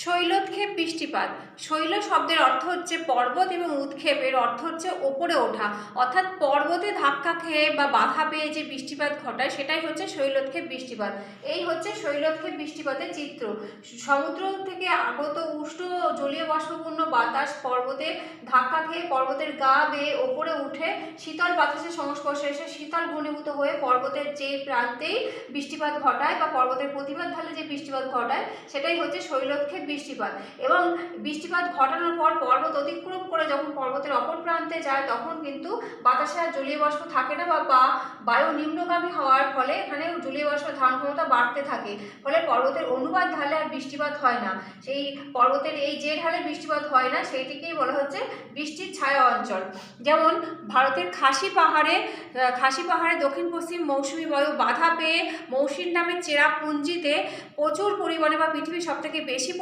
শৈলোৎক্ষেপ বৃষ্টিপাত। শৈল শব্দের অর্থ হচ্ছে পর্বত এবং উৎক্ষেপ। এর অর্থ হচ্ছে ওপরে ওঠা। অর্থাৎ পর্বতে ধাক্কা খেয়ে বা বাধা পেয়ে যে বৃষ্টিপাত ঘটায়, সেটাই হচ্ছে শৈলোৎক্ষেপ বৃষ্টিপাত। এই হচ্ছে শৈলোৎক্ষেপ বৃষ্টিপাতের চিত্র। সমুদ্র থেকে আগত উষ্ণ জলীয় বাষ্পপূর্ণ বাতাস পর্বতে ধাক্কা খেয়ে পর্বতের গা বেয়ে ওপরে উঠে শীতল বাতাসের সংস্পর্শে এসে শীতল ঘনীভূত হয়ে পর্বতের যে প্রান্তেই বৃষ্টিপাত ঘটায় বা পর্বতের প্রতিবাদ ঢালে যে বৃষ্টিপাত ঘটায়, সেটাই হচ্ছে শৈলোৎক্ষেপ বৃষ্টিপাত। এবং বৃষ্টিপাত ঘটানোর পর পর্বত অতিক্রম করে যখন পর্বতের অপর প্রান্তে যায়, তখন কিন্তু বাতাসে আর জলীয় বাষ্প থাকে না বা বা বায়ু নিম্নগামী হওয়ার ফলে এখানে জলীয় বাষ্পের ধারণ ক্ষমতা বাড়তে থাকে। ফলে পর্বতের অনুবাদ ঢালে আর বৃষ্টিপাত হয় না। সেই পর্বতের এই যে ঢালে বৃষ্টিপাত হয় না, সেইটিকেই বলা হচ্ছে বৃষ্টির ছায়া অঞ্চল। যেমন ভারতের খাসি পাহাড়ে খাসি পাহাড়ে দক্ষিণ পশ্চিম মৌসুমি বায়ু বাধা পেয়ে মৌসিন নামে চেরাপুঞ্জিতে প্রচুর পরিমাণে বা পৃথিবীর সবথেকে বেশি